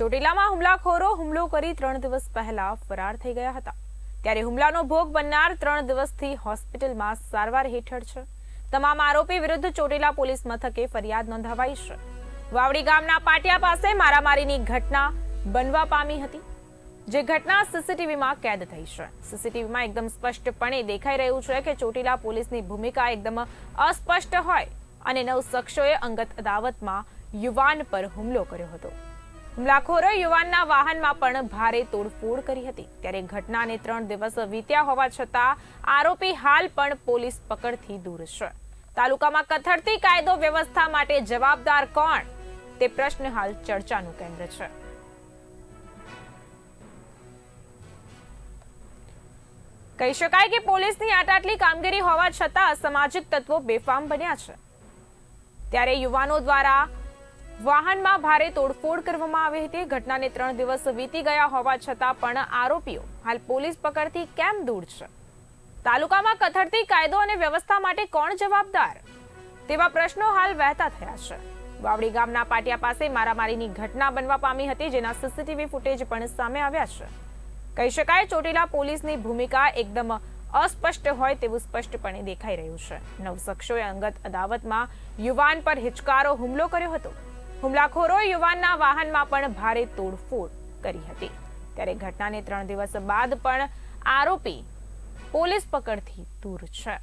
ચોટીલામાં હુમલાખોરો હુમલો કરી ત્રણ દિવસ પહેલા ફરાર થઈ ગયા હતા. ત્યારે હુમલાનો ભોગ બનનાર ત્રણ દિવસથી હોસ્પિટલમાં સારવાર હેઠળ છે. તમામ આરોપી વિરુદ્ધ ચોટીલા પોલીસ મથકે ફરિયાદ નોંધાવાઈ છે. વાવડી ગામના પાટિયા પાસે મારામારીની ઘટના બનવા પામી હતી. જે ઘટના સીસીટીવીમાં કેદ થઈ છે. સીસીટીવીમાં એકદમ સ્પષ્ટપણે દેખાઈ રહ્યું છે કે ચોટીલા પોલીસની ભૂમિકા એકદમ અસ્પષ્ટ હોય અને નવ શખ્સોએ અંગત અદાવતમાં યુવાન પર હુમલો કર્યો હતો. હુમલાખોરોએ યુવાનના વાહનમાં પણ ભારે તોડફોડ કરી હતી. ત્યારે ઘટનાને ત્રણ દિવસ વીત્યા હોવા છતાં આરોપી હાલ પણ પોલીસ પકડથી દૂર છે. તાલુકામાં કથળતી કાયદો વ્યવસ્થા માટે જવાબદાર કોણ? તે પ્રશ્ન હાલ ચર્ચાનું કેન્દ્ર છે. કહી શકાય કે પોલીસની આટાટલી કામગીરી હોવા છતાં અસામાજિક તત્વો બેફામ બન્યા છે. ત્યારે યુવાનો દ્વારા વાહનમાં ભારે તોડફોડ કરવામાં આવી હતી. ઘટનાને ત્રણ દિવસ વીતી ગયા હોવા છતાં પણ આરોપીઓ હાલ પોલીસ પકડથી કેમ દૂર છે? તાલુકામાં કથળતી કાયદો અને વ્યવસ્થા માટે કોણ જવાબદાર? તેવા પ્રશ્નો હાલ વહેતા થયા છે. વાવડી ગામના પાટિયા પાસે મારામારીની ઘટના બનવા પામી હતી, જેના સીસીટીવી ફૂટેજ પણ સામે આવ્યા છે. કહી શકાય, ચોટીલા પોલીસની ભૂમિકા એકદમ અસ્પષ્ટ હોય તેવું સ્પષ્ટપણે દેખાઈ રહ્યું છે. નવ શખ્સોએ અંગત અદાવતમાં યુવાન પર હિચકારો હુમલો કર્યો હતો. હુમલાખોરોએ યુવાનના વાહનમાં પણ ભારે તોડફોડ કરી હતી. ત્યારે ઘટનાને ત્રણ દિવસ બાદ પણ આરોપી પોલીસ પકડથી દૂર છે.